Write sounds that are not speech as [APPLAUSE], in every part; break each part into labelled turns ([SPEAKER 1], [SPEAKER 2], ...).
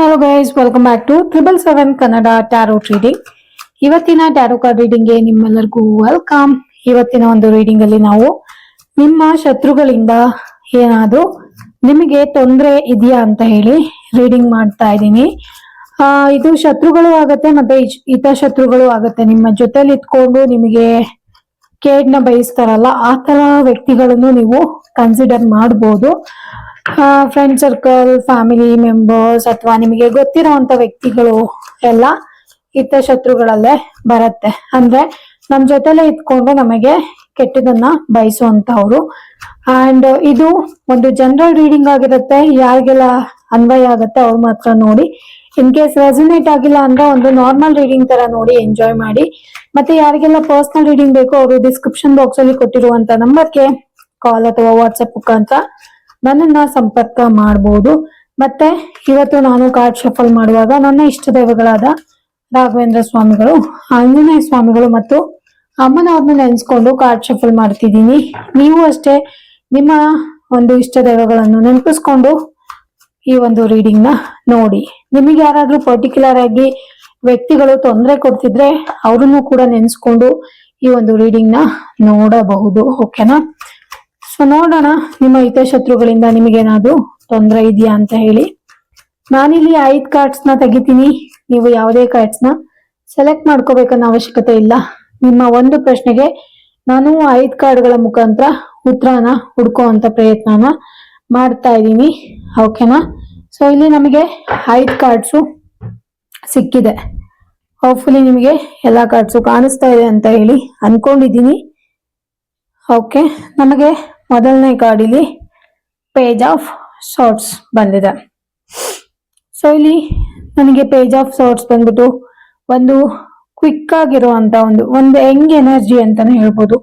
[SPEAKER 1] Hello guys welcome back to triple seven Kannada tarot reading ಇವತ್ತಿನ tarot card ರೀಡಿಂಗ್ಗೆ ನಿಮ್ಮೆಲ್ಲರಿಗೂ welcome ಇವತ್ತಿನ ಒಂದು ರೀಡಿಂಗ್ ಅಲ್ಲಿ ನಾವು ನಿಮ್ಮ ಶತ್ರುಗಳಿಂದ ಏನಾದ್ರು ನಿಮಗೆ ತೊಂದರೆ ಇದೆಯಾ ಅಂತ ಹೇಳಿ ರೀಡಿಂಗ್ ಮಾಡ್ತಾ ಇದ್ದೀನಿ. ಆ, ಇದು ಶತ್ರುಗಳು ಆಗತ್ತೆ ಮತ್ತೆ ಇತ ಶತ್ರುಗಳು ಆಗತ್ತೆ. ನಿಮ್ಮ ಜೊತೆಲಿ ಇಟ್ಕೊಂಡು ನಿಮಗೆ ಕೇಡ್ನ ಬಯಸ್ತಾರಲ್ಲ, ಆ ತರ ವ್ಯಕ್ತಿಗಳನ್ನು ನೀವು ಕನ್ಸಿಡರ್ ಮಾಡಬಹುದು ಫ್ರೆಂಡ್ ಸರ್ಕಲ್ ಫ್ಯಾಮಿಲಿ ಮೆಂಬರ್ಸ್ ಅಥವಾ ನಿಮಗೆ ಗೊತ್ತಿರುವಂತ ವ್ಯಕ್ತಿಗಳು ಎಲ್ಲ ಹಿತಶತ್ರುಗಳಲ್ಲೇ ಬರತ್ತೆ. ಅಂದ್ರೆ ನಮ್ ಜೊತೆಲೆ ಇದ್ಕೊಂಡು ನಮಗೆ ಕೆಟ್ಟದನ್ನ ಬಯಸುವಂತವ್ರು. ಅಂಡ್ ಇದು ಒಂದು ಜನರಲ್ ರೀಡಿಂಗ್ ಆಗಿರುತ್ತೆ. ಯಾರಿಗೆಲ್ಲ ಅನ್ವಯ ಆಗುತ್ತೆ ಅವ್ರ ಮಾತ್ರ ನೋಡಿ. ಇನ್ ಕೇಸ್ ರೆಸನೇಟ್ ಆಗಿಲ್ಲ ಅಂದ್ರೆ ಒಂದು ನಾರ್ಮಲ್ ರೀಡಿಂಗ್ ತರ ನೋಡಿ ಎಂಜಾಯ್ ಮಾಡಿ. ಮತ್ತೆ ಯಾರಿಗೆಲ್ಲ ಪರ್ಸನಲ್ ರೀಡಿಂಗ್ ಬೇಕೋ ಅವರು ಡಿಸ್ಕ್ರಿಪ್ಷನ್ ಬಾಕ್ಸ್ ಅಲ್ಲಿ ಕೊಟ್ಟಿರುವಂತ ನಂಬರ್ಗೆ ಕಾಲ್ ಅಥವಾ ವಾಟ್ಸ್ಆಪ್ ಮುಖಾಂತರ ನನ್ನನ್ನ ಸಂಪರ್ಕ ಮಾಡಬಹುದು ಮತ್ತೆ ಇವತ್ತು ನಾನು ಕಾರ್ಡ್ ಶಫಲ್ ಮಾಡುವಾಗ ನನ್ನ ಇಷ್ಟ ದೈವಗಳಾದ ರಾಘವೇಂದ್ರ ಸ್ವಾಮಿಗಳು, ಆಂಜನೇಯ ಸ್ವಾಮಿಗಳು ಮತ್ತು ಅಮ್ಮನವ್ರನ್ನ ನೆನೆಸ್ಕೊಂಡು ಕಾರ್ಡ್ ಶಫಲ್ ಮಾಡ್ತಿದ್ದೀನಿ. ನೀವು ಅಷ್ಟೇ ನಿಮ್ಮ ಒಂದು ಇಷ್ಟ ದೈವಗಳನ್ನು ನೆನಪಿಸ್ಕೊಂಡು ಈ ಒಂದು ರೀಡಿಂಗ್ನ ನೋಡಿ. ನಿಮಗೆ ಯಾರಾದ್ರೂ ಪರ್ಟಿಕ್ಯುಲರ್ ಆಗಿ ವ್ಯಕ್ತಿಗಳು ತೊಂದರೆ ಕೊಡ್ತಿದ್ರೆ ಅವ್ರನ್ನು ಕೂಡ ನೆನೆಸ್ಕೊಂಡು ಈ ಒಂದು ರೀಡಿಂಗ್ನ ನೋಡಬಹುದು. ಓಕೆನಾ ಸೊ ನೋಡೋಣ ನಿಮ್ಮ ಹಿತಶತ್ರುಗಳಿಂದ ನಿಮಗೇನಾದ್ರೂ ತೊಂದರೆ ಇದೆಯಾ ಅಂತ ಹೇಳಿ. ನಾನಿಲ್ಲಿ ಐದ್ ಕಾರ್ಡ್ಸ್ನ ತೆಗಿತೀನಿ. ನೀವು ಯಾವುದೇ ಕಾರ್ಡ್ಸ್ನ ಸೆಲೆಕ್ಟ್ ಮಾಡ್ಕೋಬೇಕನ್ನ ಅವಶ್ಯಕತೆ ಇಲ್ಲ. ನಿಮ್ಮ ಒಂದು ಪ್ರಶ್ನೆಗೆ ನಾನು ಐದ್ ಕಾರ್ಡ್ಗಳ ಮುಖಾಂತರ ಉತ್ತರನ ಹುಡ್ಕೋವಂತ ಪ್ರಯತ್ನನ ಮಾಡ್ತಾ ಇದ್ದೀನಿ. ಓಕೆನಾ ಸೊ ಇಲ್ಲಿ ನಮಗೆ ಐದ್ ಕಾರ್ಡ್ಸು ಸಿಕ್ಕಿದೆ. ಹೋಪ್ಫುಲಿ ನಿಮಗೆ ಎಲ್ಲಾ ಕಾರ್ಡ್ಸು ಕಾಣಿಸ್ತಾ ಇದೆ ಅಂತ ಹೇಳಿ ಅನ್ಕೊಂಡಿದ್ದೀನಿ. ಓಕೆ ನಮಗೆ ಮೊದಲನೇ ಕಾರ್ಡಿಲಿ ಪೇಜ್ ಆಫ್ ಸಾರ್ಟ್ಸ್ ಬಂದಿದೆ. ಸೊ ಇಲ್ಲಿ ನನಗೆ ಪೇಜ್ ಆಫ್ ಸಾರ್ಟ್ಸ್ ಬಂದ್ಬಿಟ್ಟು ಒಂದು ಕ್ವಿಕ್ ಆಗಿರುವಂತ ಒಂದು ಒಂದು ಹೆಂಗ್ ಎನರ್ಜಿ ಅಂತಾನೆ ಹೇಳ್ಬೋದು.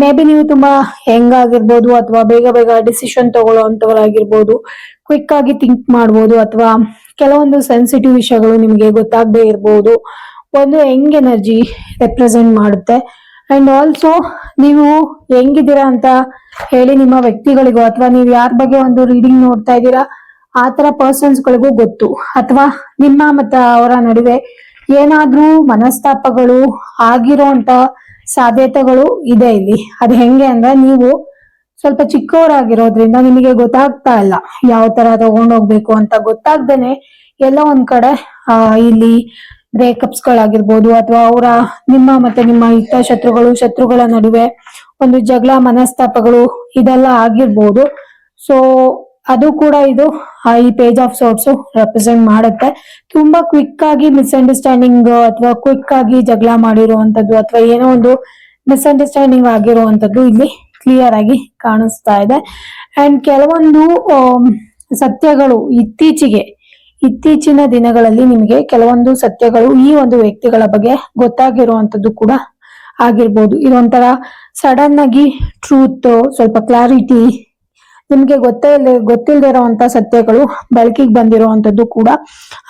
[SPEAKER 1] ಮೇ ಬಿ ನೀವು ತುಂಬಾ ಹೆಂಗ್ ಆಗಿರ್ಬೋದು ಅಥವಾ ಬೇಗ ಬೇಗ ಡಿಸಿಷನ್ ತಗೊಳ್ಳೋ ಅಂತವರಾಗಿರ್ಬೋದು ಕ್ವಿಕ್ ಆಗಿ ಥಿಂಕ್ ಮಾಡ್ಬೋದು ಅಥವಾ ಕೆಲವೊಂದು ಸೆನ್ಸಿಟಿವ್ ವಿಷಯಗಳು ನಿಮಗೆ ಗೊತ್ತಾಗದೇ ಇರ್ಬೋದು. ಒಂದು ಹೆಂಗ್ ಎನರ್ಜಿ ರೆಪ್ರೆಸೆಂಟ್ ಮಾಡುತ್ತೆ. ಅಂಡ್ ಆಲ್ಸೋ ನೀವು ಹೆಂಗಿದ್ದೀರಾ ಅಂತ ಹೇಳಿ ನಿಮ್ಮ ವ್ಯಕ್ತಿಗಳಿಗೋ ಅಥವಾ ನೀವು ಯಾರ ಬಗ್ಗೆ ಒಂದು ರೀಡಿಂಗ್ ನೋಡ್ತಾ ಇದ್ದೀರಾ, ಆ ತರ ಪರ್ಸನ್ಸ್ ಗಳಿಗೂ ಗೊತ್ತು. ಅಥವಾ ನಿಮ್ಮ ಮತ್ತೆ ಅವರ ನಡುವೆ ಏನಾದ್ರೂ ಮನಸ್ತಾಪಗಳು ಆಗಿರೋಂತ ಸಾಧ್ಯತೆಗಳು ಇದೆ ಇಲ್ಲಿ. ಅದು ಹೆಂಗೆ ಅಂದ್ರೆ ನೀವು ಸ್ವಲ್ಪ ಚಿಕ್ಕವರಾಗಿರೋದ್ರಿಂದ ನಿಮಗೆ ಗೊತ್ತಾಗ್ತಾ ಇಲ್ಲ ಯಾವ ತರ ತಗೊಂಡೋಗ್ಬೇಕು ಅಂತ ಗೊತ್ತಾಗ್ದೇನೆ ಎಲ್ಲ ಒಂದ್ ಕಡೆ ಇಲ್ಲಿ ಬ್ರೇಕಪ್ಸ್ ಗಳಾಗಿರ್ಬೋದು ಅಥವಾ ಅವರ ನಿಮ್ಮ ಮತ್ತೆ ನಿಮ್ಮ ಹಿತ ಶತ್ರುಗಳು ಶತ್ರುಗಳ ನಡುವೆ ಒಂದು ಜಗಳ ಮನಸ್ತಾಪಗಳು ಇದೆಲ್ಲ ಆಗಿರ್ಬೋದು. ಸೊ ಅದು ಕೂಡ ಇದು ಈ ಪೇಜ್ ಆಫ್ ಸೋರ್ಟ್ಸ್ ರೆಪ್ರೆಸೆಂಟ್ ಮಾಡುತ್ತೆ. ತುಂಬಾ ಕ್ವಿಕ್ ಆಗಿ ಮಿಸ್ಅಂಡರ್ಸ್ಟ್ಯಾಂಡಿಂಗ್ ಅಥವಾ ಕ್ವಿಕ್ ಆಗಿ ಜಗಳ ಮಾಡಿರುವಂತದ್ದು ಅಥವಾ ಏನೋ ಒಂದು ಮಿಸ್ಅಂಡರ್ಸ್ಟ್ಯಾಂಡಿಂಗ್ ಆಗಿರುವಂತದ್ದು ಇಲ್ಲಿ ಕ್ಲಿಯರ್ ಆಗಿ ಕಾಣಿಸ್ತಾ ಇದೆ. ಅಂಡ್ ಕೆಲವೊಂದು ಸತ್ಯಗಳು ಇತ್ತೀಚೆಗೆ ಇತ್ತೀಚಿನ ದಿನಗಳಲ್ಲಿ ನಿಮಗೆ ಕೆಲವೊಂದು ಸತ್ಯಗಳು ಈ ಒಂದು ವ್ಯಕ್ತಿಗಳ ಬಗ್ಗೆ ಗೊತ್ತಾಗಿರುವಂಥದ್ದು ಕೂಡ ಆಗಿರ್ಬೋದು. ಇದೊಂಥರ ಸಡನ್ ಆಗಿ ಟ್ರೂತ್ ಸ್ವಲ್ಪ ಕ್ಲಾರಿಟಿ ನಿಮ್ಗೆ ಗೊತ್ತೇ ಇಲ್ಲ ಗೊತ್ತಿಲ್ಲದೆ ಇರುವಂತ ಸತ್ಯಗಳು ಬೆಳಕಿಗೆ ಬಂದಿರುವಂತದ್ದು ಕೂಡ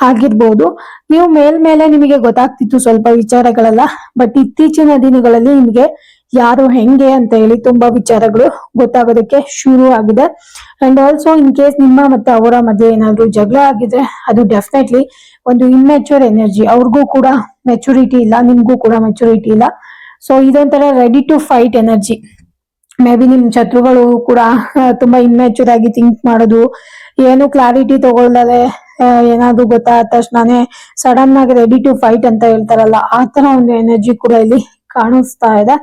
[SPEAKER 1] ಆಗಿರ್ಬೋದು. ನೀವು ಮೇಲ್ಮೇಲೆ ನಿಮಗೆ ಗೊತ್ತಾಗ್ತಿತ್ತು ಸ್ವಲ್ಪ ವಿಚಾರಗಳೆಲ್ಲ ಬಟ್ ಇತ್ತೀಚಿನ ದಿನಗಳಲ್ಲಿ ನಿಮಗೆ ಯಾರು ಹೆಂಗೆ ಅಂತ ಹೇಳಿ ತುಂಬಾ ವಿಚಾರಗಳು ಗೊತ್ತಾಗೋದಕ್ಕೆ ಶುರು ಆಗಿದೆ. ಅಂಡ್ ಆಲ್ಸೋ ಇನ್ ಕೇಸ್ ನಿಮ್ಮ ಮತ್ತೆ ಅವರ ಮಧ್ಯೆ ಏನಾದ್ರು ಜಗಳ ಆಗಿದ್ರೆ ಅದು ಡೆಫಿನೆಟ್ಲಿ ಒಂದು ಇಮ್ಮೆಚೂರ್ ಎನರ್ಜಿ ಅವ್ರಿಗೂ ಕೂಡ ಮೆಚುರಿಟಿ ಇಲ್ಲ, ನಿಮ್ಗೂ ಕೂಡ ಮೆಚುರಿಟಿ ಇಲ್ಲ. ಸೊ ಇದೊಂಥರ ready to fight energy maybe ನಿಮ್ ಶತ್ರುಗಳು ಕೂಡ ತುಂಬಾ ಇಮ್ಮೆಚೂರ್ ಆಗಿ ಥಿಂಕ್ ಮಾಡೋದು. ಏನು ಕ್ಲಾರಿಟಿ ತಗೊಳ್ಳದೆ ಏನಾದ್ರು ಗೊತ್ತಾದ ತಕ್ಷಣನೇ ಸಡನ್ ಆಗಿ ರೆಡಿ ಟು ಫೈಟ್ ಅಂತ ಹೇಳ್ತಾರಲ್ಲ, ಆ ತರ ಒಂದು ಎನರ್ಜಿ ಕೂಡ ಇಲ್ಲಿ ಕಾಣಿಸ್ತಾ ಇದೆ.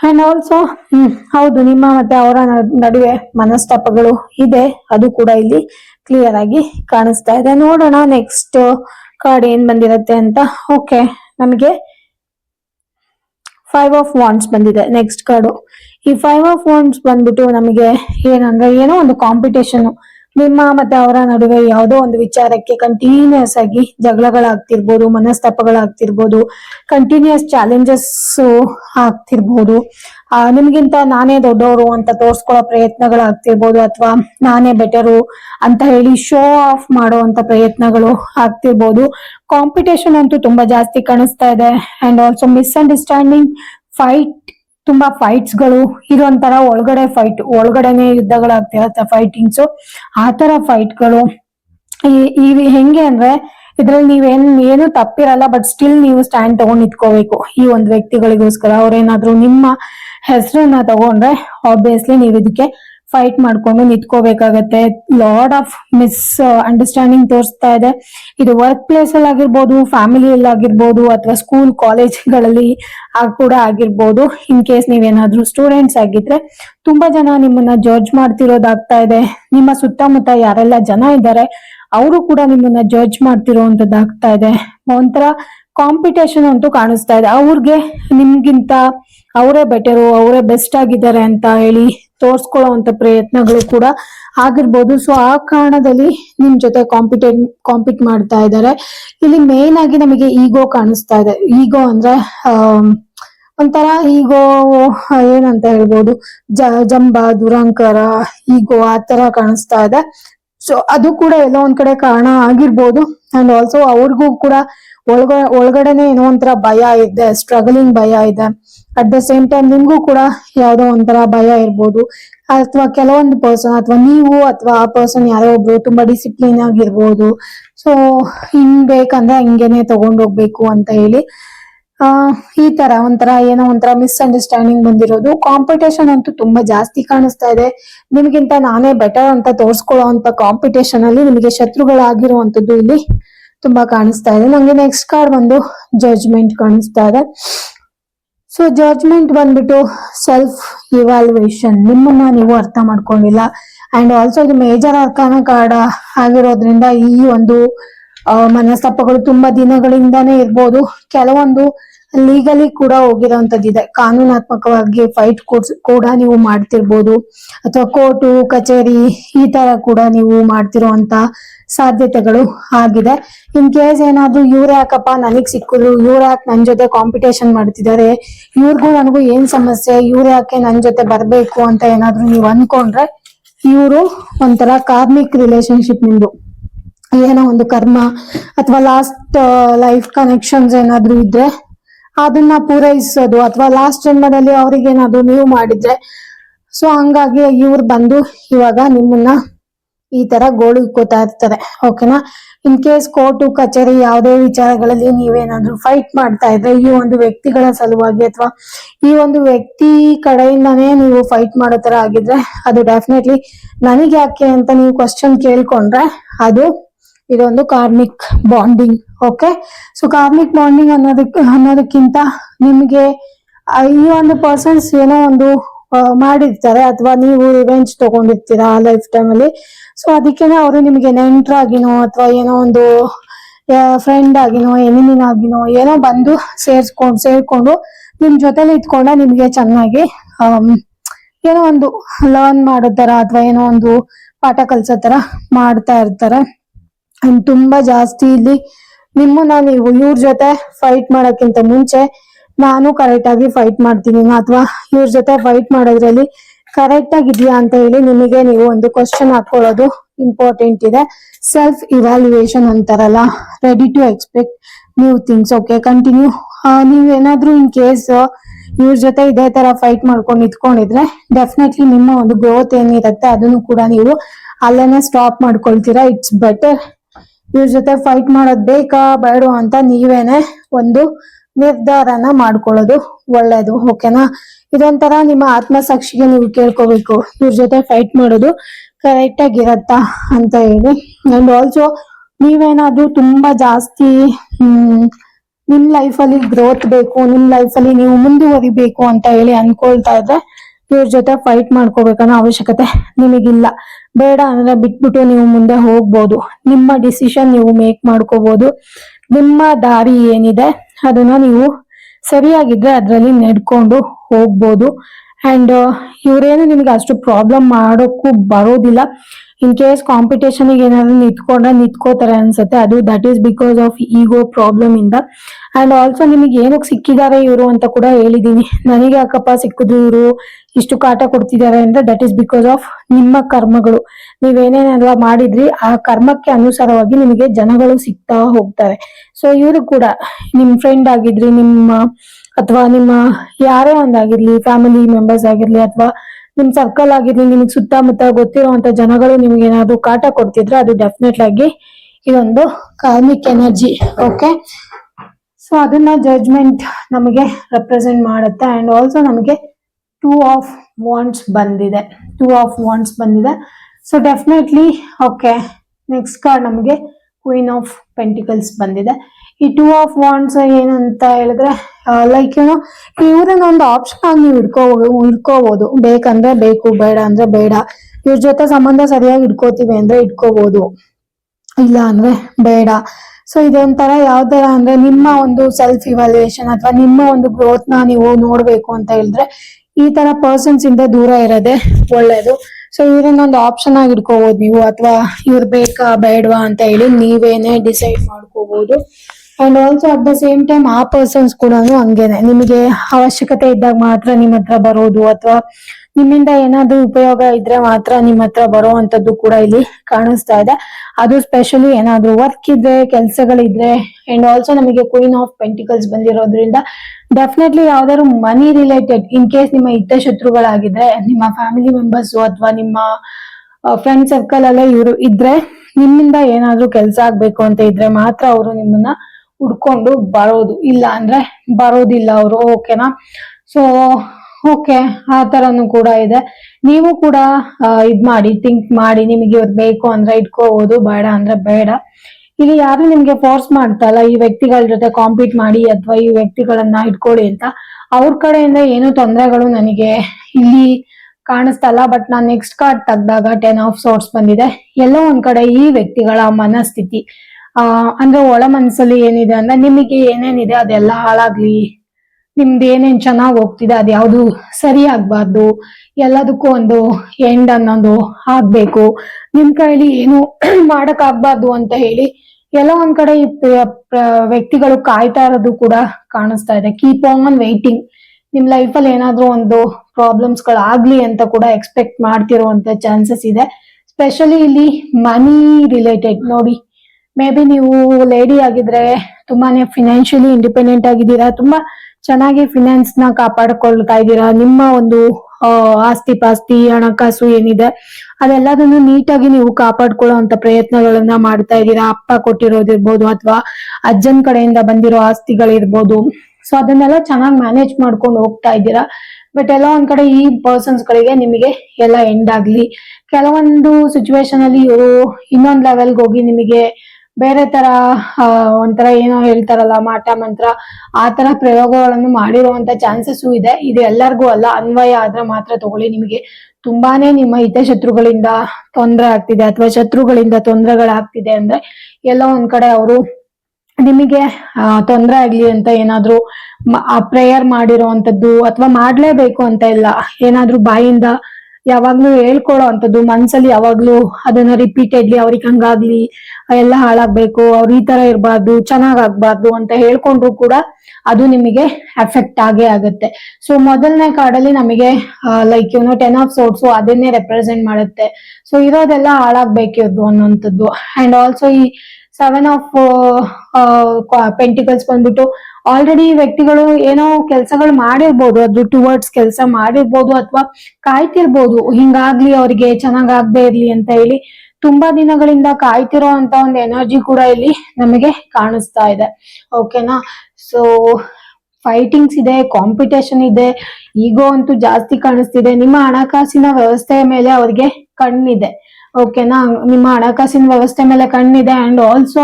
[SPEAKER 1] ಅಂಡ್ ಆಲ್ಸೋ ಹ್ಮ್, ಹೌದು, ನಿಮ್ಮ ಮತ್ತೆ ಅವರ ನಡುವೆ ಮನಸ್ತಾಪಗಳು ಇದೆ. ಅದು ಕೂಡ ಇಲ್ಲಿ ಕ್ಲಿಯರ್ ಆಗಿ ಕಾಣಿಸ್ತಾ ಇದೆ. ನೋಡೋಣ ನೆಕ್ಸ್ಟ್ ಕಾರ್ಡ್ ಏನ್ ಬಂದಿರತ್ತೆ ಅಂತ. ಓಕೆ ನಮಗೆ ಫೈವ್ ಆಫ್ ವಾಂಡ್ಸ್ ಬಂದಿದೆ ನೆಕ್ಸ್ಟ್ ಕಾರ್ಡು ಈ ಫೈವ್ ಆಫ್ ವಾಂಡ್ಸ್ ಬಂದ್ಬಿಟ್ಟು ನಮಗೆ ಏನಂದ್ರೆ ಏನೋ ಒಂದು ಕಾಂಪಿಟೇಷನ್ ನಿಮ್ಮ ಮತ್ತೆ ಅವರ ನಡುವೆ ಯಾವುದೋ ಒಂದು ವಿಚಾರಕ್ಕೆ ಕಂಟಿನ್ಯೂಸ್ ಆಗಿ ಜಗಳಗಳಾಗ್ತಿರ್ಬೋದು, ಮನಸ್ತಾಪಗಳಾಗ್ತಿರ್ಬೋದು ಕಂಟಿನ್ಯೂಸ್ ಚಾಲೆಂಜಸ್ ಆಗ್ತಿರ್ಬೋದು. ನಿಮ್ಗಿಂತ ನಾನೇ ದೊಡ್ಡವರು ಅಂತ ತೋರ್ಸ್ಕೊಳ್ಳೋ ಪ್ರಯತ್ನಗಳಾಗ್ತಿರ್ಬೋದು ಅಥವಾ ನಾನೇ ಬೆಟರು ಅಂತ ಹೇಳಿ ಶೋ ಆಫ್ ಮಾಡುವಂತ ಪ್ರಯತ್ನಗಳು ಆಗ್ತಿರ್ಬೋದು. ಕಾಂಪಿಟೇಷನ್ ಅಂತೂ ತುಂಬಾ ಜಾಸ್ತಿ ಕಾಣಿಸ್ತಾ ಇದೆ. ಅಂಡ್ ಆಲ್ಸೋ ಮಿಸ್ಅಂಡರ್ಸ್ಟ್ಯಾಂಡಿಂಗ್ ಫೈಟ್ ತುಂಬಾ ಫೈಟ್ಸ್ಗಳು ಇದೊಂಥರ ಒಳಗಡೆ ಫೈಟ್ ಒಳಗಡೆನೆ ಯುದ್ಧಗಳಾಗ್ತಿರತ್ತೆ ಫೈಟಿಂಗ್ಸ್ ಆ ತರ ಫೈಟ್ಗಳು ಈ- ಹೆಂಗೆ ಅಂದ್ರೆ ಇದ್ರಲ್ಲಿ ನೀವೇನ್, ಏನು ತಪ್ಪಿರಲ್ಲ ಬಟ್ ಸ್ಟಿಲ್ ನೀವು ಸ್ಟ್ಯಾಂಡ್ ತಗೊಂಡ್ ನಿಂತ್ಕೋಬೇಕು. ಈ ಒಂದು ವ್ಯಕ್ತಿಗಳಿಗೋಸ್ಕರ ಅವ್ರೇನಾದ್ರೂ ನಿಮ್ಮ ಹೆಸರನ್ನ ತಗೊಂಡ್ರೆ ಆಬ್ವಿಯಸ್ಲಿ ನೀವು ಇದಕ್ಕೆ ಫೈಟ್ ಮಾಡ್ಕೊಂಡು ನಿಂತ್ಕೋಬೇಕಾಗತ್ತೆ. ಲಾಡ್ ಆಫ್ ಮಿಸ್ ಅಂಡರ್ಸ್ಟ್ಯಾಂಡಿಂಗ್ ತೋರಿಸ್ತಾ ಇದೆ. ಇದು ವರ್ಕ್ ಪ್ಲೇಸ್ ಅಲ್ಲಿ ಆಗಿರ್ಬೋದು ಫ್ಯಾಮಿಲಿಯಲ್ಲಿ ಆಗಿರ್ಬೋದು, ಅಥವಾ ಸ್ಕೂಲ್ ಕಾಲೇಜ್ಗಳಲ್ಲಿ ಕೂಡ ಆಗಿರ್ಬೋದು. ಇನ್ ಕೇಸ್ ನೀವೇನಾದ್ರೂ ಸ್ಟೂಡೆಂಟ್ಸ್ ಆಗಿದ್ರೆ, ತುಂಬಾ ಜನ ನಿಮ್ಮನ್ನ ಜಡ್ಜ್ ಮಾಡ್ತಿರೋದಾಗ್ತಾ ಇದೆ. ನಿಮ್ಮ ಸುತ್ತಮುತ್ತ ಯಾರೆಲ್ಲ ಜನ ಇದ್ದಾರೆ, ಅವರು ಕೂಡ ನಿಮ್ಮನ್ನ ಜಡ್ಜ್ ಮಾಡ್ತಿರೋಂಥದ್ದಾಗ್ತಾ ಇದೆ. ಒಂಥರ ಕಾಂಪಿಟೇಷನ್ ಅಂತೂ ಕಾಣಿಸ್ತಾ ಇದೆ. ಅವ್ರಿಗೆ ನಿಮ್ಗಿಂತ ಅವರೇ ಬೆಟರು ಅವರೇ ಬೆಸ್ಟ್ ಆಗಿದ್ದಾರೆ ಅಂತ ಹೇಳಿ ತೋರ್ಸ್ಕೊಳ್ಳೋಂತ ಪ್ರಯತ್ನಗಳು ಕೂಡ ಆಗಿರ್ಬೋದು. ಸೊ ಆ ಕಾರಣದಲ್ಲಿ ನಿಮ್ ಜೊತೆ ಕಾಂಪಿಟೇಟ್ ಕಾಂಪೀಟ್ ಮಾಡ್ತಾ ಇದ್ದಾರೆ. ಇಲ್ಲಿ ಮೇನ್ ಆಗಿ ನಮಗೆ ಈಗೋ ಕಾಣಿಸ್ತಾ ಇದೆ. ಈಗೋ ಅಂದ್ರೆ ಒಂಥರ ಈಗೋ ಏನಂತ ಹೇಳ್ಬೋದು, ಜ, ಜಂಬ, ದುರಂಕರ ಈಗೋ ಆ ತರ ಕಾಣಿಸ್ತಾ ಇದೆ. ಸೊ ಅದು ಕೂಡ ಎಲ್ಲೋ ಒಂದ್ ಕಡೆ ಕಾರಣ ಆಗಿರ್ಬೋದು. ಅಂಡ್ ಆಲ್ಸೋ ಅವ್ರಿಗೂ ಕೂಡ ಒಳಗ, ಒಳಗಡೆನೆ ಏನೋ ಒಂಥರ ಭಯ ಇದೆ ಸ್ಟ್ರಗಲಿಂಗ್ ಭಯ ಇದೆ. ಅಟ್ ದ ಸೇಮ್ ಟೈಮ್ ನಿಮ್ಗೂ ಕೂಡ ಯಾವ್ದೋ ಒಂಥರ ಭಯ ಇರ್ಬೋದು. ಅಥವಾ ಕೆಲವೊಂದು ಪರ್ಸನ್ ಅಥವಾ ನೀವು ಅಥವಾ ಆ ಪರ್ಸನ್ ಯಾರೋ ಒಬ್ರು ತುಂಬಾ ಡಿಸಿಪ್ಲಿನ್ ಆಗಿರ್ಬೋದು. ಸೊ ಹಿಂಗ್ ಬೇಕಂದ್ರೆ ಹಿಂಗೇನೆ ತಗೊಂಡೋಗ್ಬೇಕು ಅಂತ ಹೇಳಿ. ಈ ತರ ಒಂಥರ ಏನೋ ಒಂಥರ ಮಿಸ್ಅಂಡರ್ಸ್ಟ್ಯಾಂಡಿಂಗ್ ಬಂದಿರೋದು. ಕಾಂಪಿಟೇಷನ್ ಅಂತೂ ತುಂಬಾ ಜಾಸ್ತಿ ಕಾಣಿಸ್ತಾ ಇದೆ. ನಿಮಗಿಂತ ನಾನೇ ಬೆಟರ್ ಅಂತ ತೋರ್ಸ್ಕೊಳ್ಳೋ ಅಂತ ಕಾಂಪಿಟೇಷನ್ ಅಲ್ಲಿ ನಿಮಗೆ ಶತ್ರುಗಳಾಗಿರುವಂತದ್ದು ಇಲ್ಲಿ ತುಂಬಾ ಕಾಣಿಸ್ತಾ ಇದೆ. ನಂಗೆ ನೆಕ್ಸ್ಟ್ ಕಾರ್ಡ್ ಬಂದು ಜಡ್ಜ್ಮೆಂಟ್ ಕಾಣಿಸ್ತಾ ಇದೆ. ಸೊ ಜಡ್ಜ್ಮೆಂಟ್ ಬಂದ್ಬಿಟ್ಟು ಸೆಲ್ಫ್ ಇವ್ಯಾಲ್ಯೂಯೇಷನ್ ನಿಮ್ಮನ್ನ ನೀವು ಅರ್ಥ ಮಾಡ್ಕೊಂಡಿಲ್ಲ. ಅಂಡ್ ಆಲ್ಸೋ ಇದು ಮೇಜರ್ ಅರ್ಕಾನ ಕಾರ್ಡ್ ಆಗಿರೋದ್ರಿಂದ ಈ ಒಂದು ಮನಸ್ತಾಪಗಳು ತುಂಬಾ ದಿನಗಳಿಂದಾನೇ ಇರ್ಬೋದು. ಕೆಲವೊಂದು ಲೀಗಲಿ ಕೂಡ ಹೋಗಿರೋಂಥದ್ದಿದೆ. ಕಾನೂನಾತ್ಮಕವಾಗಿ ಫೈಟ್ ಕೂಡ ನೀವು ಮಾಡ್ತಿರ್ಬೋದು. ಅಥವಾ ಕೋರ್ಟು ಕಚೇರಿ ಈ ತರ ಕೂಡ ನೀವು ಮಾಡ್ತಿರೋಂತ ಸಾಧ್ಯತೆಗಳು ಆಗಿದೆ. ಇನ್ ಕೇಸ್ ಏನಾದ್ರು ಇವ್ರ ಯಾಕಪ್ಪ ನನಗ್ ಸಿಕ್ಕಿದ್ರು, ಇವ್ರ ಯಾಕೆ ನನ್ ಜೊತೆ ಕಾಂಪಿಟೇಷನ್ ಮಾಡ್ತಿದ್ದಾರೆ, ಇವ್ರಿಗೂ ನನಗೂ ಏನ್ ಸಮಸ್ಯೆ, ಇವ್ರ ಯಾಕೆ ನನ್ ಜೊತೆ ಬರ್ಬೇಕು ಅಂತ ಏನಾದ್ರು ನೀವು ಅನ್ಕೊಂಡ್ರೆ ಇವರು ಒಂಥರ ಕಾರ್ಮಿಕ್ ರಿಲೇಶನ್ಶಿಪ್ ನಿಂದು ಏನೋ ಒಂದು ಕರ್ಮ ಅಥವಾ ಲಾಸ್ಟ್ ಲೈಫ್ ಕನೆಕ್ಷನ್ಸ್ ಏನಾದ್ರು ಇದ್ರೆ ಅದನ್ನ ಪೂರೈಸೋದು ಅಥವಾ ಲಾಸ್ಟ್ ಜನ್ಮದಲ್ಲಿ ಅವ್ರಿಗೆ ಏನಾದ್ರು ನೀವು ಮಾಡಿದ್ರೆ. ಸೊ ಹಂಗಾಗಿ ಇವ್ರು ಬಂದು ಇವಾಗ ನಿಮ್ಮನ್ನ ಈ ತರ ಗೋಳು ಇಕ್ಕೋತಾ ಇರ್ತಾರೆ. ಓಕೆನಾ ಇನ್ ಕೇಸ್ ಕೋರ್ಟು ಕಚೇರಿ ಯಾವುದೇ ವಿಚಾರಗಳಲ್ಲಿ ನೀವೇನಾದ್ರೂ ಫೈಟ್ ಮಾಡ್ತಾ ಇದ್ರೆ ಈ ಒಂದು ವ್ಯಕ್ತಿಗಳ ಸಲುವಾಗಿ ಅಥವಾ ಈ ಒಂದು ವ್ಯಕ್ತಿ ಕಡೆಯಿಂದಾನೇ ನೀವು ಫೈಟ್ ಮಾಡೋ ತರ ಆಗಿದ್ರೆ ಅದು ಡೆಫಿನೆಟ್ಲಿ ನನಗೆ ಯಾಕೆ ಅಂತ ನೀವು ಕ್ವಶನ್ ಕೇಳ್ಕೊಂಡ್ರೆ ಅದು ಇದೊಂದು karmic bonding okay so karmic bonding ಅನ್ನೋದಕ್ಕೆ ಅನ್ನೋದಕ್ಕಿಂತ ನಿಮಗೆ ಈ ಒಂದು ಪರ್ಸನ್ಸ್ ಏನೋ ಒಂದು ಮಾಡಿರ್ತಾರೆ ಅಥವಾ ನೀವು ರಿವೆಂಜ್ ತಗೊಂಡಿರ್ತೀರಾ ಲೈಫ್ ಟೈಮ್ ಅಲ್ಲಿ. ಸೊ ಅದಕ್ಕೇನೆ ಅವರು ನಿಮಗೆ ನೆಂಟ್ರಾಗಿನೋ ಅಥವಾ ಏನೋ ಒಂದು ಫ್ರೆಂಡ್ ಆಗಿನೋ ಎನಿಮಿನ್ ಆಗಿನೋ ಏನೋ ಬಂದು ಸೇರ್ಸ್ಕೊಂಡು, ಸೇರ್ಕೊಂಡು ನಿಮ್ ಜೊತೆಲಿ ಇಟ್ಕೊಂಡ ನಿಮ್ಗೆ ಚೆನ್ನಾಗಿ ಏನೋ ಒಂದು ಲರ್ನ್ ಮಾಡೋ ತರ ಅಥವಾ ಏನೋ ಒಂದು ಪಾಠ ಕಲ್ಸೋ ತರ ಮಾಡ್ತಾ ಇರ್ತಾರೆ. ಅಂಡ್ ತುಂಬಾ ಜಾಸ್ತಿ ಇಲ್ಲಿ. ನಿಮ್ಮನ್ನ ನೀವು ಇವ್ರ ಜೊತೆ ಫೈಟ್ ಮಾಡೋಕ್ಕಿಂತ ಮುಂಚೆ ನಾನು ಕರೆಕ್ಟ್ ಆಗಿ ಫೈಟ್ ಮಾಡ್ತೀನಿ ಅಥವಾ ಇವ್ರ ಜೊತೆ ಫೈಟ್ ಮಾಡೋದ್ರಲ್ಲಿ ಕರೆಕ್ಟ್ ಆಗಿದ್ಯಾ ಅಂತ ಹೇಳಿ ನಿಮಗೆ ನೀವು ಒಂದು ಕ್ವಶನ್ ಹಾಕೊಳ್ಳೋದು ಇಂಪಾರ್ಟೆಂಟ್ ಇದೆ. ಸೆಲ್ಫ್ ಇವ್ಯಾಲ್ಯೂಯೇಷನ್ ಅಂತಾರಲ್ಲ ready to expect new things okay continue ನೀವೇನಾದ್ರೂ ಇನ್ ಕೇಸ್ ಇವ್ರ ಜೊತೆ ಇದೇ ತರ ಫೈಟ್ ಮಾಡ್ಕೊಂಡು ನಿಂತ್ಕೊಂಡಿದ್ರೆ ಡೆಫಿನೆಟ್ಲಿ ನಿಮ್ಮ ಒಂದು ಗ್ರೋತ್ ಏನಿರುತ್ತೆ ಅದನ್ನು ಕೂಡ ನೀವು ಅಲ್ಲೇನೆ ಸ್ಟಾಪ್ ಮಾಡ್ಕೊಳ್ತೀರಾ. ಇಟ್ಸ್ ಬೆಟರ್ ಇವ್ರ ಜೊತೆ ಫೈಟ್ ಮಾಡೋದ್ ಬೇಕಾ ಬೇಡ ಅಂತ ನೀವೇನೆ ಒಂದು ನಿರ್ಧಾರನ ಮಾಡ್ಕೊಳ್ಳೋದು ಒಳ್ಳೇದು ಓಕೆನಾ ಇದೊಂಥರ ನಿಮ್ಮ ಆತ್ಮಸಾಕ್ಷಿಗೆ ನೀವು ಕೇಳ್ಕೋಬೇಕು. ಇವ್ರ ಜೊತೆ ಫೈಟ್ ಮಾಡೋದು ಕರೆಕ್ಟ್ ಆಗಿರತ್ತಾ ಅಂತ ಹೇಳಿ. ಅಂಡ್ ಆಲ್ಸೋ ನೀವೇನಾದ್ರೂ ತುಂಬಾ ಜಾಸ್ತಿ, ಹ್ಮ್, ನಿಮ್ ಲೈಫಲ್ಲಿ ಗ್ರೋತ್ ಬೇಕು, ನಿಮ್ ಲೈಫಲ್ಲಿ ನೀವು ಮುಂದುವರಿಬೇಕು ಅಂತ ಹೇಳಿ ಅನ್ಕೊಳ್ತಾ ಇದ್ರೆ ಇವ್ರ ಜೊತೆ ಫೈಟ್ ಮಾಡ್ಕೋಬೇಕನ್ನೋ ಅವಶ್ಯಕತೆ ನಿಮಗಿಲ್ಲ. ಬೇಡ ಅಂದ್ರೆ ಬಿಟ್ಬಿಟ್ಟು ನೀವು ಮುಂದೆ ಹೋಗ್ಬೋದು. ನಿಮ್ಮ ಡಿಸಿಷನ್ ನೀವು ಮೇಕ್ ಮಾಡ್ಕೋಬಹುದು ನಿಮ್ಮ ದಾರಿ ಏನಿದೆ ಅದನ್ನ ನೀವು ಸರಿಯಾಗಿದ್ರೆ ಅದರಲ್ಲಿ ನಡ್ಕೊಂಡು ಹೋಗ್ಬೋದು. ಅಂಡ್ ಇವರೇನು ನಿಮ್ಗೆ ಅಷ್ಟು ಪ್ರಾಬ್ಲಮ್ ಮಾಡೋಕ್ಕೂ ಬರೋದಿಲ್ಲ. ಇನ್ ಕೇಸ್ ಕಾಂಪಿಟೇಷನ್ ಏನಾದ್ರು ನಿಂತ್ಕೊಂಡ್ರೆ ನಿಂತ್ಕೋತಾರೆ ಅನ್ಸುತ್ತೆ. ಅದು that is because of ego problem ಇಂದ. ಅಂಡ್ ಆಲ್ಸೋ ನಿಮಗೆ ಏನಕ್ಕೆ ಸಿಕ್ಕಿದ್ದಾರೆ ಇವರು ಅಂತ ಕೂಡ ಹೇಳಿದೀನಿ. ನನಗೆ ಯಾಕಪ್ಪ ಸಿಕ್ಕಿದ್ರು ಇವರು ಇಷ್ಟು ಕಾಟ ಕೊಡ್ತಿದ್ದಾರೆ ಅಂದ್ರೆ ದಟ್ ಈಸ್ ಬಿಕಾಸ್ ಆಫ್ ನಿಮ್ಮ ಕರ್ಮಗಳು. ನೀವೇನೇನೆಲ್ಲ ಮಾಡಿದ್ರಿ, ಆ ಕರ್ಮಕ್ಕೆ ಅನುಸಾರವಾಗಿ ನಿಮಗೆ ಜನಗಳು ಸಿಗ್ತಾ ಹೋಗ್ತಾರೆ. ಸೊ ಇವರು ಕೂಡ ನಿಮ್ ಫ್ರೆಂಡ್ ಆಗಿದ್ರಿ, ನಿಮ್ಮ ಅಥವಾ ನಿಮ್ಮ ಯಾರೋ ಒಂದಾಗಿರ್ಲಿ ಫ್ಯಾಮಿಲಿ ಮೆಂಬರ್ಸ್ ಆಗಿರ್ಲಿ ಅಥವಾ ನಿಮ್ ಸರ್ಕಲ್ ಆಗಿರ್ಲಿ, ನಿಮ್ಗೆ ಸುತ್ತಮುತ್ತ ಗೊತ್ತಿರುವಂತ ಜನಗಳು ನಿಮ್ಗೆ ಏನಾದ್ರು ಕಾಟ ಕೊಡ್ತಿದ್ರೆ ಅದು ಡೆಫಿನೆಟ್ ಆಗಿ ಇದೊಂದು ಕಾರ್ಮಿಕ್ ಎನರ್ಜಿ ಓಕೆ ಸೊ ಅದನ್ನ ಜಡ್ಜ್ಮೆಂಟ್ ನಮಗೆ ರೆಪ್ರೆಸೆಂಟ್ ಮಾಡುತ್ತೆ ಅಂಡ್ ಆಲ್ಸೋ ನಮಗೆ ಟೂ ಆಫ್ ವಾಂಟ್ಸ್ ಬಂದಿದೆ ಟೂ ಆಫ್ ವಾಂಟ್ಸ್ ಬಂದಿದೆ. So definitely okay next card ನಮಗೆ ಕ್ವೀನ್ ಆಫ್ ಪೆಂಟಿಕಲ್ಸ್ ಬಂದಿದೆ. ಈ ಟೂ ಆಫ್ ವಾಂಡ್ಸ್ ಏನಂತ ಹೇಳಿದ್ರೆ ಲೈಕ್ ಏನೋ ಇವ್ರನ್ನ ಒಂದು ಆಪ್ಷನ್ ಆಗಿ ನೀವು ಇಟ್ಕೋ ಇಟ್ಕೋಬಹುದು ಬೇಕಂದ್ರೆ ಬೇಕು, ಬೇಡ ಅಂದ್ರೆ ಬೇಡ. ಇವ್ರ ಜೊತೆ ಸಂಬಂಧ ಸರಿಯಾಗಿ ಇಟ್ಕೋತೀವಿ ಅಂದ್ರೆ ಇಟ್ಕೋಬಹುದು ಇಲ್ಲ ಅಂದ್ರೆ ಬೇಡ. ಸೊ ಇದೊಂಥರ ಯಾವ ತರ ಅಂದ್ರೆ ನಿಮ್ಮ ಒಂದು ಸೆಲ್ಫ್ ಇವಾಲ್ಯೂಯೇಷನ್ ಅಥವಾ ನಿಮ್ಮ ಒಂದು ಗ್ರೋತ್ನ ನೀವು ನೋಡ್ಬೇಕು ಅಂತ ಹೇಳಿದ್ರೆ, ಈ ತರ ಪರ್ಸನ್ಸ್ ಇಂದ ದೂರ ಇರೋದೇ ಒಳ್ಳೇದು. ಸೊ ಇವ್ರನ್ನ ಒಂದು ಆಪ್ಷನ್ ಆಗಿ ಇಟ್ಕೋಬಹುದು ನೀವು ಅಥವಾ ಇವ್ರು ಬೇಕಾ ಬೇಡವಾ ಅಂತ ಹೇಳಿ ನೀವೇನೆ ಡಿಸೈಡ್ ಮಾಡ್ಕೋಬಹುದು and also at the same time ಆ ಪರ್ಸನ್ಸ್ ಕೂಡ ಹಂಗೇನೆ. ನಿಮಗೆ ಅವಶ್ಯಕತೆ ಇದ್ದಾಗ ಮಾತ್ರ ನಿಮ್ಮ ಹತ್ರ ಬರೋದು ಅಥವಾ ನಿಮ್ಮಿಂದ ಏನಾದ್ರೂ ಉಪಯೋಗ ಇದ್ರೆ ಮಾತ್ರ ನಿಮ್ಮ ಹತ್ರ ಬರುವಂತದ್ದು ಕೂಡ ಇಲ್ಲಿ ಕಾಣಿಸ್ತಾ ಇದೆ. ಅದು ಸ್ಪೆಷಲಿ ಏನಾದ್ರೂ ವರ್ಕ್ ಇದ್ರೆ, ಕೆಲಸಗಳಿದ್ರೆ ಅಂಡ್ ಆಲ್ಸೋ ನಮಗೆ ಕ್ವೀನ್ ಆಫ್ ಪೆಂಟಿಕಲ್ಸ್ ಬಂದಿರೋದ್ರಿಂದ ಡೆಫಿನೆಟ್ಲಿ ಯಾವ್ದಾದ್ರು ಮನಿ ರಿಲೇಟೆಡ್ ಇನ್ ಕೇಸ್ ನಿಮ್ಮ ಹಿತಶತ್ರುಗಳಾಗಿದ್ರೆ, ನಿಮ್ಮ ಫ್ಯಾಮಿಲಿ ಮೆಂಬರ್ಸ್ ಅಥವಾ ನಿಮ್ಮ ಫ್ರೆಂಡ್ ಸರ್ಕಲ್ ಅಲ್ಲೇ ಇವರು ಇದ್ರೆ ನಿಮ್ಮಿಂದ ಏನಾದ್ರೂ ಕೆಲಸ ಆಗ್ಬೇಕು ಅಂತ ಇದ್ರೆ ಮಾತ್ರ ಅವರು ನಿಮ್ಮನ್ನ ಹುಡ್ಕೊಂಡು ಬರೋದು. ಇಲ್ಲ ಅಂದ್ರೆ ಬರೋದಿಲ್ಲ ಅವರು. ಓಕೆನಾ ಸೊ ಓಕೆ ಆ ತರನು ಕೂಡ ಇದೆ. ನೀವು ಕೂಡ ಇದ್ ಮಾಡಿ ಥಿಂಕ್ ಮಾಡಿ, ನಿಮಗೆ ಇವ್ರು ಬೇಕು ಅಂದ್ರೆ ಇಟ್ಕೋಬಹುದು ಬೇಡ ಅಂದ್ರೆ ಬೇಡ. ಇಲ್ಲಿ ಯಾರು ನಿಮ್ಗೆ ಫೋರ್ಸ್ ಮಾಡ್ತಾ ಇಲ್ಲ. ಈ ವ್ಯಕ್ತಿಗಳ ಜೊತೆ ಕಾಂಪೀಟ್ ಮಾಡಿ ಅಥವಾ ಈ ವ್ಯಕ್ತಿಗಳನ್ನ ಇಟ್ಕೊಳ್ಳಿ ಅಂತ. ಅವ್ರ ಕಡೆಯಿಂದ ಏನು ತೊಂದರೆಗಳು ನನಗೆ ಇಲ್ಲಿ ಕಾಣಿಸ್ತಲ್ಲ ಬಟ್ ನಾನ್ ನೆಕ್ಸ್ಟ್ ಕಾರ್ಡ್ ತೆಗ್ದಾಗ ಟೆನ್ ಆಫ್ ಸೋರ್ಟ್ಸ್ ಬಂದಿದೆ. ಎಲ್ಲೋ ಒಂದ್ ಕಡೆ ಈ ವ್ಯಕ್ತಿಗಳ ಮನಸ್ಥಿತಿ. ಆ, ಅಂದ್ರೆ ಒಳ ಮನಸ್ಸಲ್ಲಿ ಏನಿದೆ ಅಂದ್ರೆ ನಿಮಗೆ ಏನೇನಿದೆ ಅದೆಲ್ಲ ಹಾಳಾಗ್ಲಿ, ನಿಮ್ದು ಏನೇನ್ ಚೆನ್ನಾಗ್ ಹೋಗ್ತಿದೆ ಅದ್ ಯಾವ್ದು ಸರಿ ಆಗ್ಬಾರ್ದು, ಎಲ್ಲದಕ್ಕೂ ಒಂದು ಎಂಡ್ ಅನ್ನೋದು ಆಗ್ಬೇಕು. ನಿಮ್ ಕೈಲಿ ಏನು [CLEARS THROAT] ಮಾಡಕ್ ಆಗ್ಬಾರ್ದು ಅಂತ ಹೇಳಿ ಎಲ್ಲ ಒಂದ್ ಕಡೆ ವ್ಯಕ್ತಿಗಳು ಕಾಯ್ತಾ ಇರೋದು ಕೂಡ ಕಾಣಿಸ್ತಾ ಇದೆ. ಕೀಪ್ ಆನ್ ವೈಟಿಂಗ್ ನಿಮ್ ಲೈಫ್ ಅಲ್ಲಿ ಏನಾದ್ರೂ ಒಂದು ಪ್ರಾಬ್ಲಮ್ಸ್ ಆಗ್ಲಿ ಅಂತ ಕೂಡ ಎಕ್ಸ್ಪೆಕ್ಟ್ ಮಾಡ್ತಿರುವಂತ ಚಾನ್ಸಸ್ ಇದೆ. ಸ್ಪೆಷಲಿ ಇಲ್ಲಿ ಮನಿ ರಿಲೇಟೆಡ್ ನೋಡಿ ಮೇ ಬಿ ನೀವು ಲೇಡಿ ಆಗಿದ್ರೆ ತುಂಬಾನೇ ಫಿನಾನ್ಷಿಯಲಿ ಇಂಡಿಪೆಂಡೆಂಟ್ ಆಗಿದ್ದೀರಾ, ತುಂಬಾ ಚೆನ್ನಾಗಿ ಫಿನಾನ್ಸ್ನ ಕಾಪಾಡ್ಕೊಳ್ತಾ ಇದ್ದೀರಾ, ನಿಮ್ಮ ಒಂದು ಆಸ್ತಿ ಪಾಸ್ತಿ, ಹಣಕಾಸು ಏನಿದೆ, ಅದೆಲ್ಲದನ್ನು ನೀಟಾಗಿ ನೀವು ಕಾಪಾಡ್ಕೊಳ್ಳುವಂತ ಪ್ರಯತ್ನಗಳನ್ನ ಮಾಡ್ತಾ ಇದ್ದೀರಾ, ಅಪ್ಪ ಕೊಟ್ಟಿರೋದಿರ್ಬೋದು ಅಥವಾ ಅಜ್ಜನ್ ಕಡೆಯಿಂದ ಬಂದಿರೋ ಆಸ್ತಿಗಳಿರ್ಬೋದು. ಸೊ ಅದನ್ನೆಲ್ಲ ಚೆನ್ನಾಗಿ ಮ್ಯಾನೇಜ್ ಮಾಡ್ಕೊಂಡು ಹೋಗ್ತಾ ಇದ್ದೀರಾ. ಬಟ್ ಎಲ್ಲ ಒಂದ್ ಕಡೆ ಈ ಪರ್ಸನ್ಸ್ ಗಳಿಗೆ ನಿಮಗೆ ಎಲ್ಲ ಎಂಡ್ ಆಗ್ಲಿ. ಕೆಲವೊಂದು ಸಿಚುವೇಶನ್ ಅಲ್ಲಿ ಇವರು ಇನ್ನೊಂದ್ ಲೆವೆಲ್ಗೆ ಹೋಗಿ ನಿಮಗೆ ಬೇರೆ ತರ ಒಂಥರ ಏನೋ ಹೇಳ್ತಾರಲ್ಲ ಮಾಟ ಮಂತ್ರ, ಆ ತರ ಪ್ರಯೋಗಗಳನ್ನು ಮಾಡಿರುವಂತ ಚಾನ್ಸಸ್ ಇದೆ. ಇದು ಎಲ್ಲರಿಗೂ ಅಲ್ಲ, ಅನ್ವಯ ಆದ್ರೆ ಮಾತ್ರ ತಗೊಳ್ಳಿ. ನಿಮಗೆ ತುಂಬಾನೇ ನಿಮ್ಮ ಹಿತಶತ್ರುಗಳಿಂದ ತೊಂದರೆ ಆಗ್ತಿದೆ ಅಥವಾ ಶತ್ರುಗಳಿಂದ ತೊಂದರೆಗಳಾಗ್ತಿದೆ ಅಂದ್ರೆ ಎಲ್ಲ ಒಂದ್ ಕಡೆ ಅವರು ನಿಮಗೆ ತೊಂದರೆ ಆಗ್ಲಿ ಅಂತ ಏನಾದ್ರೂ ಪ್ರೇಯರ್ ಮಾಡಿರೋವಂಥದ್ದು ಅಥವಾ ಮಾಡ್ಲೇಬೇಕು ಅಂತ ಇಲ್ಲ. ಏನಾದ್ರೂ ಬಾಯಿಂದ ಯಾವಾಗ್ಲೂ ಹೇಳ್ಕೊಳ್ಳೋ ಅಂತದ್ದು ಮನ್ಸಲ್ಲಿ ಯಾವಾಗ್ಲೂ ಅದನ್ನ ರಿಪೀಟೆಡ್ಲಿ ಅವ್ರಿಗೆ ಹಂಗಾಗ್ಲಿ, ಎಲ್ಲ ಹಾಳಾಗ್ಬೇಕು, ಅವ್ರು ಈ ತರ ಇರಬಾರ್ದು, ಚೆನ್ನಾಗಾಗ್ಬಾರ್ದು ಅಂತ ಹೇಳ್ಕೊಂಡ್ರು ಕೂಡ ಅದು ನಿಮಗೆ ಎಫೆಕ್ಟ್ ಆಗೇ ಆಗುತ್ತೆ. ಸೊ ಮೊದಲನೇ ಕಾರ್ಡಲ್ಲಿ ನಮಗೆ like you know ten of swords ಅದನ್ನೇ ರೆಪ್ರೆಸೆಂಟ್ ಮಾಡುತ್ತೆ. ಸೊ ಇರೋದೆಲ್ಲ ಹಾಳಾಗ್ಬೇಕಿರೋದು ಅನ್ನೋಂಥದ್ದು ಅಂಡ್ ಆಲ್ಸೋ ಈ ಸೆವೆನ್ ಆಫ್ ಪೆಂಟಿಕಲ್ಸ್ ಬಂದ್ಬಿಟ್ಟು ಆಲ್ರೆಡಿ ವ್ಯಕ್ತಿಗಳು ಏನೋ ಕೆಲಸಗಳು ಮಾಡಿರ್ಬೋದು, ಅದು ಟುವರ್ಡ್ಸ್ ಕೆಲಸ ಮಾಡಿರ್ಬೋದು ಅಥವಾ ಕಾಯ್ತಿರ್ಬೋದು, ಹಿಂಗಾಗ್ಲಿ ಅವ್ರಿಗೆ ಚೆನ್ನಾಗ್ ಆಗ್ದೇ ಇರ್ಲಿ ಅಂತ ಹೇಳಿ ತುಂಬಾ ದಿನಗಳಿಂದ ಕಾಯ್ತಿರೋ ಅಂತ ಒಂದು ಎನರ್ಜಿ ಕೂಡ ಇಲ್ಲಿ ನಮಗೆ ಕಾಣಿಸ್ತಾ ಇದೆ. ಓಕೆನಾ ಸೊ ಫೈಟಿಂಗ್ಸ್ ಇದೆ ಕಾಂಪಿಟೇಷನ್ ಇದೆ ಈಗೋ ಅಂತೂ ಜಾಸ್ತಿ ಕಾಣಿಸ್ತಿದೆ, ನಿಮ್ಮ ಹಣಕಾಸಿನ ವ್ಯವಸ್ಥೆಯ ಮೇಲೆ ಅವ್ರಿಗೆ ಕಣ್ಣಿದೆ. ಓಕೆನಾ ನಿಮ್ಮ ಹಣಕಾಸಿನ ವ್ಯವಸ್ಥೆ ಮೇಲೆ ಕಣ್ಣಿದೆ ಅಂಡ್ ಆಲ್ಸೋ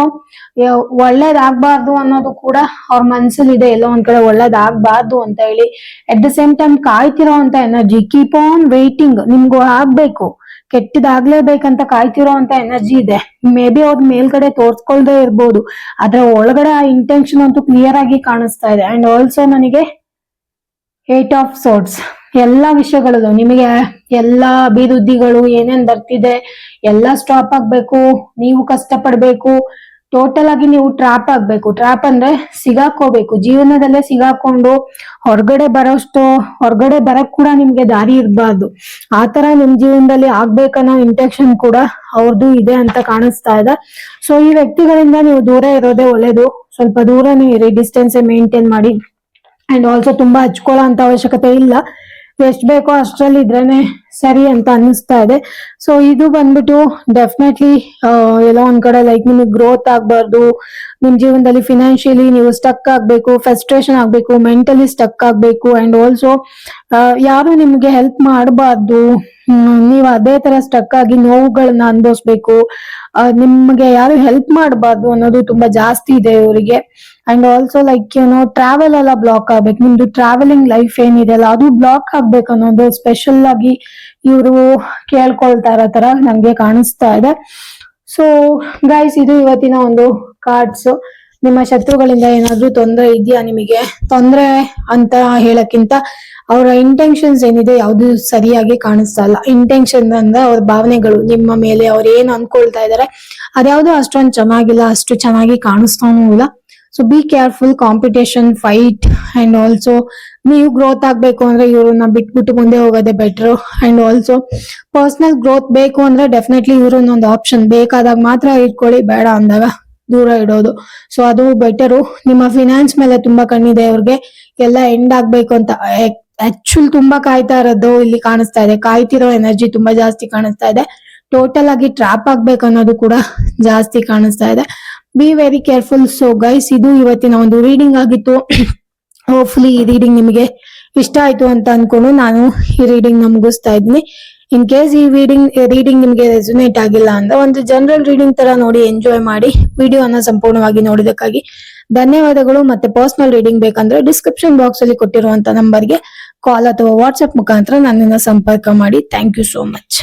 [SPEAKER 1] ಒಳ್ಳೇದಾಗಬಾರ್ದು ಅನ್ನೋದು ಕೂಡ ಅವ್ರ ಮನ್ಸಲ್ಲಿದೆ ಎಲ್ಲೋ ಒಂದ್ ಕಡೆ ಒಳ್ಳೇದಾಗಬಾರ್ದು ಅಂತ ಹೇಳಿ. ಅಟ್ ದ ಸೇಮ್ ಟೈಮ್ ಕಾಯ್ತಿರೋ ಅಂತ ಎನರ್ಜಿ ಕೀಪ್ ಆನ್ ವೇಟಿಂಗ್ ನಿಮ್ಗೂ ಆಗ್ಬೇಕು. ಕೆಟ್ಟದಾಗ್ಲೇಬೇಕಂತ ಕಾಯ್ತಿರೋ ಅಂತ ಎನರ್ಜಿ ಇದೆ. ಮೇ ಬಿ ಅವ್ರ ಮೇಲ್ಗಡೆ ತೋರ್ಸ್ಕೊಳ್ದೆ ಇರ್ಬೋದು. ಆದ್ರೆ ಒಳಗಡೆ ಆ ಇಂಟೆನ್ಷನ್ ಅಂತೂ ಕ್ಲಿಯರ್ ಆಗಿ ಕಾಣಿಸ್ತಾ ಇದೆ. ಅಂಡ್ ಆಲ್ಸೋ ನನಗೆ ಏಟ್ ಆಫ್ ಸೋರ್ಟ್ಸ್ ಎಲ್ಲಾ ವಿಷಯಗಳು ನಿಮಗೆ ಎಲ್ಲಾ ಅಭಿವೃದ್ಧಿಗಳು ಏನೇನ್ ಬರ್ತಿದೆ, ಎಲ್ಲಾ ಸ್ಟಾಪ್ ಆಗ್ಬೇಕು, ನೀವು ಕಷ್ಟ ಪಡ್ಬೇಕು ಟೋಟಲ್ ಆಗಿ ನೀವು ಟ್ರಾಪ್ ಆಗ್ಬೇಕು. ಟ್ರಾಪ್ ಅಂದ್ರೆ ಸಿಗಾಕೋಬೇಕು ಜೀವನದಲ್ಲೇ ಸಿಗಾಕೊಂಡು ಹೊರಗಡೆ ಬರೋಷ್ಟು, ಹೊರಗಡೆ ಬರಕ್ ಕೂಡ ನಿಮ್ಗೆ ದಾರಿ ಇರಬಾರ್ದು. ಆತರ ನಿಮ್ ಜೀವನದಲ್ಲಿ ಆಗ್ಬೇಕನ್ನೋ ಇಂಟೆಕ್ಷನ್ ಕೂಡ ಅವ್ರದ್ದು ಇದೆ ಅಂತ ಕಾಣಿಸ್ತಾ ಇದೆ. ಸೊ ಈ ವ್ಯಕ್ತಿಗಳಿಂದ ನೀವು ದೂರ ಇರೋದೇ ಒಳ್ಳೇದು. ಸ್ವಲ್ಪ ದೂರನೇ ಇರಿ ಡಿಸ್ಟೆನ್ಸ್ ಮೇಂಟೈನ್ ಮಾಡಿ. ಅಂಡ್ ಆಲ್ಸೋ ತುಂಬಾ ಹಚ್ಕೊಳ್ಳೋ ಅಂತ ಅವಶ್ಯಕತೆ ಇಲ್ಲ. ಎಷ್ಟ್ ಬೇಕೋ ಅಷ್ಟ್ರಲ್ಲಿ ಇದ್ರೇನೆ ಸರಿ ಅಂತ ಅನ್ನಿಸ್ತಾ ಇದೆ. ಸೊ ಇದು ಬಂದ್ಬಿಟ್ಟು ಡೆಫಿನೆಟ್ಲಿ ಎಲ್ಲೋ ಒಂದ್ ಕಡೆ ಲೈಕ್ ನಿಮಗೆ ಗ್ರೋತ್ ಆಗ್ಬಾರ್ದು, ನಿಮ್ ಜೀವನದಲ್ಲಿ ಫಿನಾನ್ಷಿಯಲಿ ನೀವು ಸ್ಟಕ್ ಆಗ್ಬೇಕು ಫ್ರಸ್ಟ್ರೇಷನ್ ಆಗ್ಬೇಕು ಮೆಂಟಲಿ ಸ್ಟಕ್ ಆಗ್ಬೇಕು ಅಂಡ್ ಆಲ್ಸೋ ಯಾರು ನಿಮ್ಗೆ ಹೆಲ್ಪ್ ಮಾಡಬಾರ್ದು ನೀವು ಅದೇ ತರ ಸ್ಟಕ್ ಆಗಿ ನೋವುಗಳನ್ನ ಅನುಭವಿಸ್ಬೇಕು ನಿಮ್ಗೆ ಯಾರು ಹೆಲ್ಪ್ ಮಾಡಬಾರ್ದು ಅನ್ನೋದು ತುಂಬಾ ಜಾಸ್ತಿ ಇದೆ ಇವರಿಗೆ. ಅಂಡ್ ಆಲ್ಸೋ ಲೈಕ್ ಏನೋ ಟ್ರಾವೆಲ್ ಎಲ್ಲ ಬ್ಲಾಕ್ ಆಗ್ಬೇಕು. ನಿಮ್ದು ಟ್ರಾವೆಲಿಂಗ್ ಲೈಫ್ ಏನಿದೆ ಅಲ್ಲ, ಅದು ಬ್ಲಾಕ್ ಆಗ್ಬೇಕು ಅನ್ನೋದು ಸ್ಪೆಷಲ್ ಆಗಿ ಇವರು ಕೇಳ್ಕೊಳ್ತಾ ಇರೋ ತರ ನಮ್ಗೆ ಕಾಣಿಸ್ತಾ ಇದೆ. ಸೊ ಗೈಸ್ ಇದು ಇವತ್ತಿನ ಒಂದು ಕಾರ್ಡ್ಸ್ ನಿಮ್ಮ ಶತ್ರುಗಳಿಂದ ಏನಾದ್ರೂ ತೊಂದರೆ ಇದೆಯಾ ನಿಮಗೆ? ತೊಂದರೆ ಅಂತ ಹೇಳಕ್ಕಿಂತ ಅವರ ಇಂಟೆನ್ಷನ್ಸ್ ಏನಿದೆ ಯಾವುದು ಸರಿಯಾಗಿ ಕಾಣಿಸ್ತಾ ಇಲ್ಲ. ಇಂಟೆನ್ಷನ್ ಅಂದ್ರೆ ಅವ್ರ ಭಾವನೆಗಳು, ನಿಮ್ಮ ಮೇಲೆ ಅವ್ರು ಏನ್ ಅನ್ಕೊಳ್ತಾ ಇದಾರೆ, ಅದ್ಯಾವುದು ಅಷ್ಟೊಂದು ಚೆನ್ನಾಗಿಲ್ಲ, ಅಷ್ಟು ಚೆನ್ನಾಗಿ ಕಾಣಿಸ್ತಾನು ಇಲ್ಲ. So be careful competition fight and also ನೀವು ಗ್ರೋತ್ ಆಗ್ಬೇಕು ಅಂದ್ರೆ ಇವ್ರನ್ನ ಬಿಟ್ಬಿಟ್ಟು ಮುಂದೆ ಹೋಗೋದೇ better and also personal growth ಬೇಕು ಅಂದ್ರೆ ಡೆಫಿನೆಟ್ಲಿ ಇವ್ರನ್ನ ಒಂದು ಆಪ್ಷನ್ ಬೇಕಾದಾಗ ಮಾತ್ರ ಇಟ್ಕೊಳ್ಳಿ, ಬೇಡ ಅಂದಾಗ. ದೂರ ಇಡೋದು. ಸೊ ಅದು ಬೆಟರು ನಿಮ್ಮ ಫಿನಾನ್ಸ್ ಮೇಲೆ ತುಂಬಾ ಕಣ್ಣಿದೆ ಅವ್ರಿಗೆ. ಎಲ್ಲ ಎಂಡ್ ಆಗ್ಬೇಕು ಅಂತ. ಆಕ್ಚುಲ್ ತುಂಬಾ ಕಾಯ್ತಾ ಇರೋದು ಇಲ್ಲಿ ಕಾಣಿಸ್ತಾ ಇದೆ. ಕಾಯ್ತಿರೋ ಎನರ್ಜಿ ತುಂಬಾ ಜಾಸ್ತಿ ಕಾಣಿಸ್ತಾ ಇದೆ. ಟೋಟಲ್ ಆಗಿ ಟ್ರಾಪ್ ಆಗ್ಬೇಕು ಅನ್ನೋದು ಕೂಡ ಜಾಸ್ತಿ ಕಾಣಿಸ್ತಾ ಇದೆ. Be very careful so guys ಇದು ಇವತ್ತಿನ ಒಂದು ರೀಡಿಂಗ್ ಆಗಿತ್ತು. ಹೋಪ್ಫುಲಿ ಈ ರೀಡಿಂಗ್ ನಿಮಗೆ ಇಷ್ಟ ಆಯ್ತು ಅಂತ ಅನ್ಕೊಂಡು ನಾನು ಈ ರೀಡಿಂಗ್ನ ಮುಗಿಸ್ತಾ ಇದ್ದೀನಿ. ಇನ್ ಕೇಸ್ ಈ ರೀಡಿಂಗ್ ರೀಡಿಂಗ್ ನಿಮಗೆ ರೆಸ್ಯುನೇಟ್ ಆಗಿಲ್ಲ ಅಂದ್ರೆ ಒಂದು ಜನರಲ್ ರೀಡಿಂಗ್ ತರ ನೋಡಿ ಎಂಜಾಯ್ ಮಾಡಿ ವಿಡಿಯೋನ ಸಂಪೂರ್ಣವಾಗಿ ನೋಡಿದಕ್ಕಾಗಿ ಧನ್ಯವಾದಗಳು ಮತ್ತೆ ಪರ್ಸನಲ್ ರೀಡಿಂಗ್ ಬೇಕಂದ್ರೆ ಡಿಸ್ಕ್ರಿಪ್ಷನ್ ಬಾಕ್ಸ್ ಅಲ್ಲಿ ಕೊಟ್ಟಿರುವಂತ ನಂಬರ್ಗೆ ಕಾಲ್ ಅಥವಾ ವಾಟ್ಸ್ಆಪ್ ಮುಖಾಂತರ ನನ್ನನ್ನು ಸಂಪರ್ಕ ಮಾಡಿ. Thank you so much